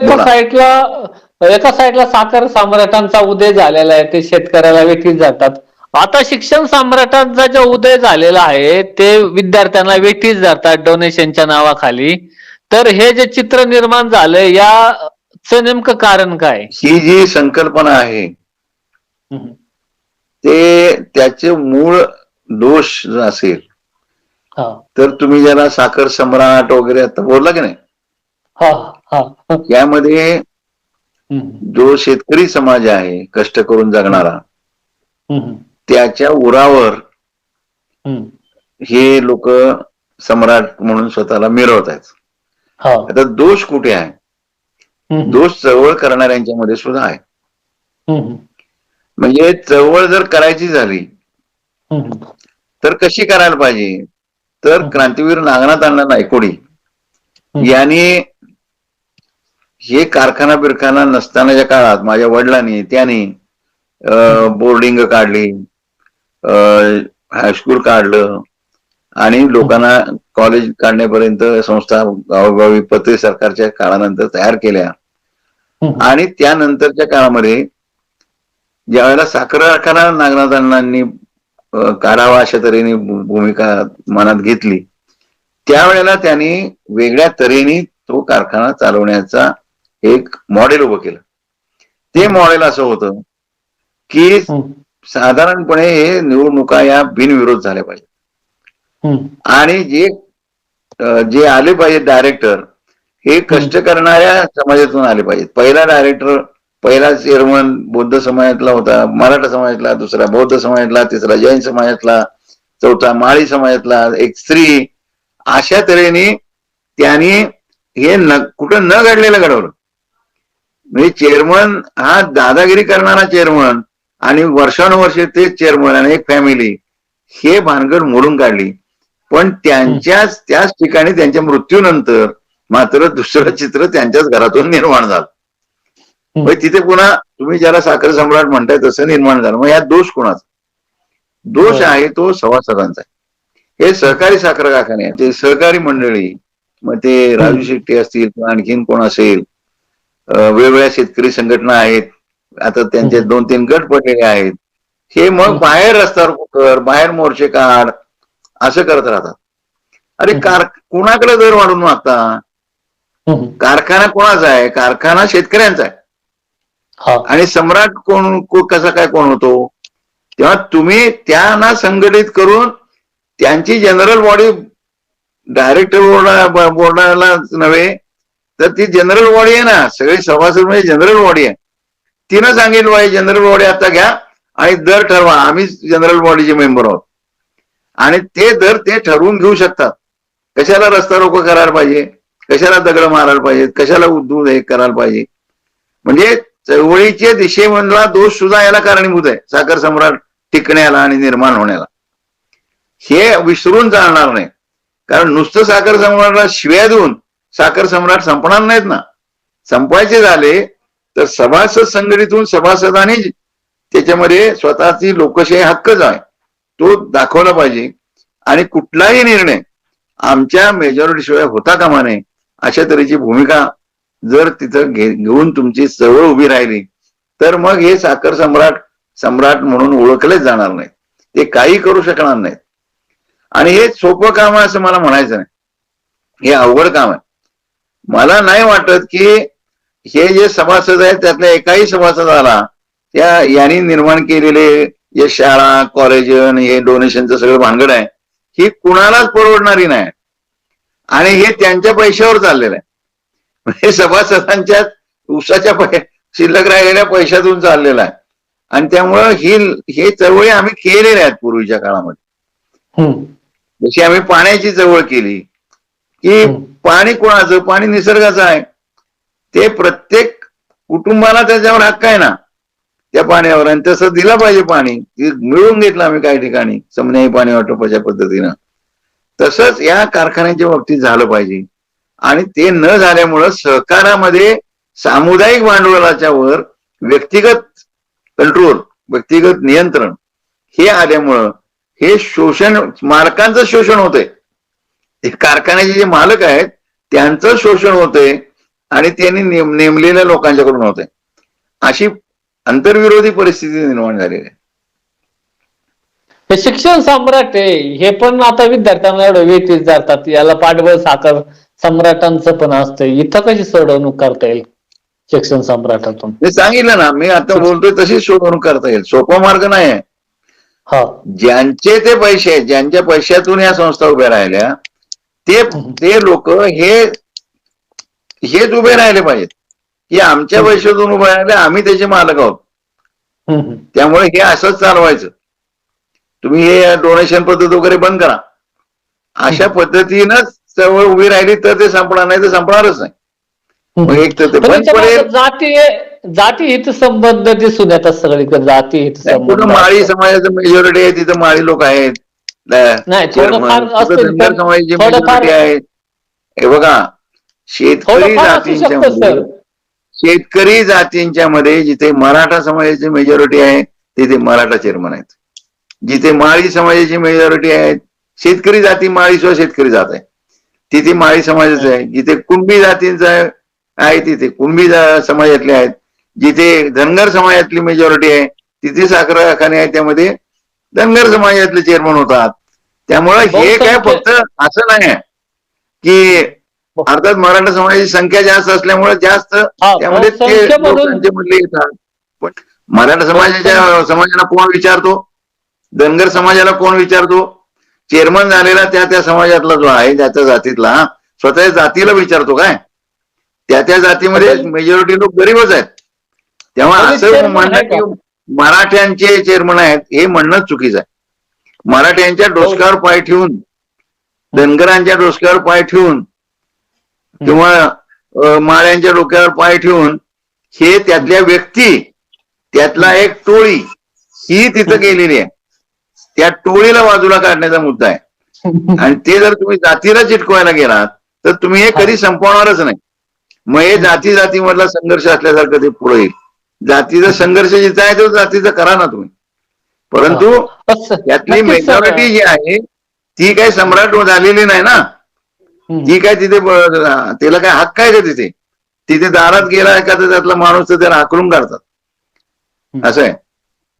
एका. साईडला एका साईडला साखर सम्राटांचा उदय झालेला आहे ते शेतकऱ्याला वेठीस जातात. आता शिक्षण सम्राटांचा जो उदय झालेला आहे ते विद्यार्थ्यांना वेठीस जातात डोनेशनच्या नावाखाली. तर हे जे चित्र निर्माण झालंय याचं नेमकं कारण काय? ही जी संकल्पना आहे. ते त्याचे मूळ दोष असेल. हा. तर तुम्ही ज्याला साखर सम्राट वगैरे आता बोलला की नाही? यामध्ये. जो शेतकरी समाज आहे कष्ट करून जगणारा. त्याच्या उरावर. हे लोक सम्राट म्हणून स्वतःला मिरवत आहेत हा आता दोष कुठे आहे. दोष चळवळ करणाऱ्यांच्या सुद्धा आहे. म्हणजे चळवळ जर करायची झाली. तर कशी करायला पाहिजे तर क्रांतीवीर नागनाथ अण्णा नायकोडी यांनी हे कारखाना बिरखाना नसतानाच्या काळात माझ्या वडिलांनी त्यांनी बोर्डिंग काढली हायस्कूल काढलं आणि लोकांना कॉलेज काढण्यापर्यंत संस्था गावोगावी पत्र सरकारच्या काळानंतर तयार केल्या. आणि त्यानंतरच्या काळामध्ये ज्यावेळेला साखर कारखाना नागनाथ अण्णांनी अं, काढावा अशा तऱ्हेने भूमिका मनात घेतली त्यावेळेला त्यांनी वेगळ्या तऱ्हेने तो कारखाना चालवण्याचा एक मॉडेल उभं केलं. ते मॉडेल असं होतं की. साधारणपणे हे निवडणुका या बिनविरोध झाल्या पाहिजे. आणि जे जे आले पाहिजे डायरेक्टर हे कष्ट करणाऱ्या समाजातून आले पाहिजेत. पहिला डायरेक्टर पहिला चेअरमन बौद्ध समाजातला होता मराठा समाजातला दुसरा बौद्ध समाजातला तिसरा जैन समाजातला चौथा माळी समाजातला एक स्त्री अशा तऱ्हेने त्यांनी हे न कुठं न घडलेलं घडवलं. म्हणजे चेअरमन हा दादागिरी करणारा चेअरमन आणि वर्षानुवर्षे तेच चेअरमन आणि एक फॅमिली हे भानगड मोडून काढली. पण त्यांच्याच त्याच ठिकाणी त्यांच्या मृत्यूनंतर मात्र दुसरं चित्र त्यांच्याच घरातून निर्माण झालं. मग तिथे पुन्हा तुम्ही ज्याला साखर सम्राट म्हणताय तसं निर्माण झालं. मग यात दोष कोणाचा? दोष. आहे तो सभासदांचा आहे. हे सहकारी साखर कारखाने. ते सहकारी मंडळी मग ते राजू शेट्टी असतील किंवा आणखीन कोण असेल वेगवेगळ्या शेतकरी संघटना आहेत आता त्यांचे. दोन तीन गट पडलेले आहेत हे मग. बाहेर रस्ता कर बाहेर मोर्चे काढ असं करत राहतात अरे. कार कुणाकडे दर वाढून मागता. कारखाना कोणाचा आहे कारखाना शेतकऱ्यांचा आहे आणि सम्राट कोण कसा काय कोण होतो तेव्हा तुम्ही त्यांना संघटित करून त्यांची जनरल बॉडी डायरेक्टर बोर्डा बोर्डाला नव्हे तर ती जनरल बॉडी आहे ना सगळी सभासद म्हणजे जनरल बॉडी आहे. तिनं सांगितलं पाहिजे जनरल बॉडी आता घ्या आणि दर ठरवा आम्ही जनरल बॉडीचे मेंबर आहोत. आणि ते दर ते ठरवून घेऊ शकतात. कशाला रस्ता रोको करायला पाहिजे? कशाला दगड मारायला पाहिजे कशाला उद्धव हे करायला पाहिजे? म्हणजे चळवळीच्या दिशेमधला दोष सुद्धा याला कारणीभूत आहे साखर सम्राट टिकण्याला आणि निर्माण होण्याला. हे विसरून चालणार नाही. कारण नुसतं साखर सम्राटला शिव्या देऊन साखर सम्राट संपणार नाहीत ना. संपवायचे झाले तर सभासद संघटनेतून सभासदांनी त्याच्यामध्ये स्वतःची लोकशाही हक्क आहे तो दाखवला पाहिजे. आणि कुठलाही निर्णय आमच्या मेजॉरिटी शिवाय होता कामा नये अशा तऱ्हेची भूमिका जर तिथं घे- घेऊन तुमची चळवळ उभी राहिली तर मग हे साखर सम्राट सम्राट म्हणून ओळखलेच जाणार नाही ते काही करू शकणार नाहीत. आणि हे सोपं काम आहे असं मला म्हणायचं नाही. हे अवघड काम आहे. मला नाही वाटत की हे जे सभासद आहेत त्यातल्या एकाही सभासदाला त्या यांनी निर्माण केलेले जे शाळा कॉलेज हे डोनेशनचं सगळं भानगड आहे ही कुणालाच परवडणारी नाही. आणि हे त्यांच्या पैशावर चाललेलं आहे. हे सभासदांच्या उसाच्या पै शिल्लक राहिलेल्या पैशातून चाललेलं आहे. आणि त्यामुळं ही हे चळवळी आम्ही केलेल्या आहेत पूर्वीच्या काळामध्ये. जशी आम्ही पाण्याची चळवळ केली की. पाणी कोणाचं? पाणी निसर्गाचं आहे. ते प्रत्येक कुटुंबाला त्याच्यावर हक्क आहे ना. त्या पाण्यावर. आणि तसं दिलं पाहिजे पाणी. मिळवून घेतलं आम्ही काही ठिकाणी. समन्यायी पाणी वाटपाच्या पद्धतीनं. तसंच या कारखान्याच्या बाबतीत झालं पाहिजे. आणि ते न झाल्यामुळं सहकारामध्ये सामुदायिक भांडवलाच्या वर व्यक्तिगत कंट्रोल व्यक्तिगत नियंत्रण हे आल्यामुळं हे शोषण मालकांचं शोषण होतंय. हे कारखान्याचे जे मालक आहेत त्यांचं शोषण होतंय आणि त्यांनी नेम- नेमलेल्या लोकांच्याकडून होते अशी आंतरविरोधी परिस्थिती निर्माण झालेली आहे. शिक्षण सम्राट हे पण आता विद्यार्थ्यांना एवढं वेटीस जातात. याला पाठबळ साखर सम्राटांचं पण असतं इथं कशी सोडवणूक करता येईल शिक्षण सम्राटातून? मी सांगितलं ना मी आता बोलतोय तशीच सोडवणूक करता येईल. सोपा मार्ग नाही आहे. हा. ज्यांचे ते पैसे आहेत ज्यांच्या पैशातून या संस्था उभ्या राहिल्या ते ते लोक हे हेच उभे राहिले पाहिजेत. की आमच्या पैशातून उभे राहिले आम्ही त्याचे मालक आहोत. त्यामुळे हे असंच चालवायचं. तुम्ही हे डोनेशन पद्धत वगैरे बंद करा. अशा पद्धतीनंच चळवळ उभी राहिली तर ते संपणार नाही तर संपणारच नाही. एक तर जाती जाती हित संबंध दिसून येतात सगळीकडे जाती हित संबंध. माळी समाजाचं मेजॉरिटी आहे तिथं माळी लोक आहेत. हे बघा शेतकरी जातींच्या मध्ये शेतकरी जातींच्या मध्ये जिथे मराठा समाजाची मेजॉरिटी आहे तिथे मराठा चेअरमन आहेत जिथे माळी समाजाची मेजॉरिटी आहे शेतकरी जाती माळी सुद्धा शेतकरी जात आहे तिथे माळी समाजाचं आहे जिथे कुणबी जातींचा आहे तिथे कुणबी समाजातले आहेत जिथे धनगर समाजातली मेजॉरिटी आहे तिथे साखर कारखाने आहे त्यामध्ये धनगर समाजातले चेअरमन होतात. त्यामुळे हे काय फक्त असं नाही की अर्थात मराठा समाजाची संख्या जास्त असल्यामुळे जास्त त्यामध्ये ते मधले येतात. पण मराठा समाजाच्या समाजाला कोण विचारतो? धनगर समाजाला कोण विचारतो? चेअरमन झालेला त्या त्या समाजातला जो आहे त्या त्या जातीतला स्वतःच्या जातीला विचारतो काय? त्या त्या जातीमध्ये मेजॉरिटी लोक गरीबच आहेत. तेव्हा असं म्हणणं? मराठ्यांचे चेअरमन आहेत हे म्हणणं चुकीचं आहे. मराठ्यांच्या डोसक्यावर पाय ठेवून धनगरांच्या डोसक्यावर पाय ठेवून किंवा माळ्यांच्या डोक्यावर पाय ठेवून हे त्यातल्या व्यक्ती त्यातला एक टोळी ही तिथं गेलेली आहे. त्या टोळीला बाजूला काढण्याचा मुद्दा आहे. आणि ते जर तुम्ही जातीला चिटकवायला गेलात तर तुम्ही हे कधी संपवणारच नाही. मग हे जाती जातीमधला संघर्ष असल्यासारखं ते पुढे येईल. जातीचा संघर्ष जिथं आहे तो जातीचा करा ना तुम्ही. परंतु सर. मेजॉरिटी जी आहे ती काही सम्राट झालेली नाही ना. ती काय तिथे तिला काय हक्क आहे का तिथे? तिथे दारात गेला एखादा त्यातला माणूस तर त्याला हाकलून काढतात. असं आहे.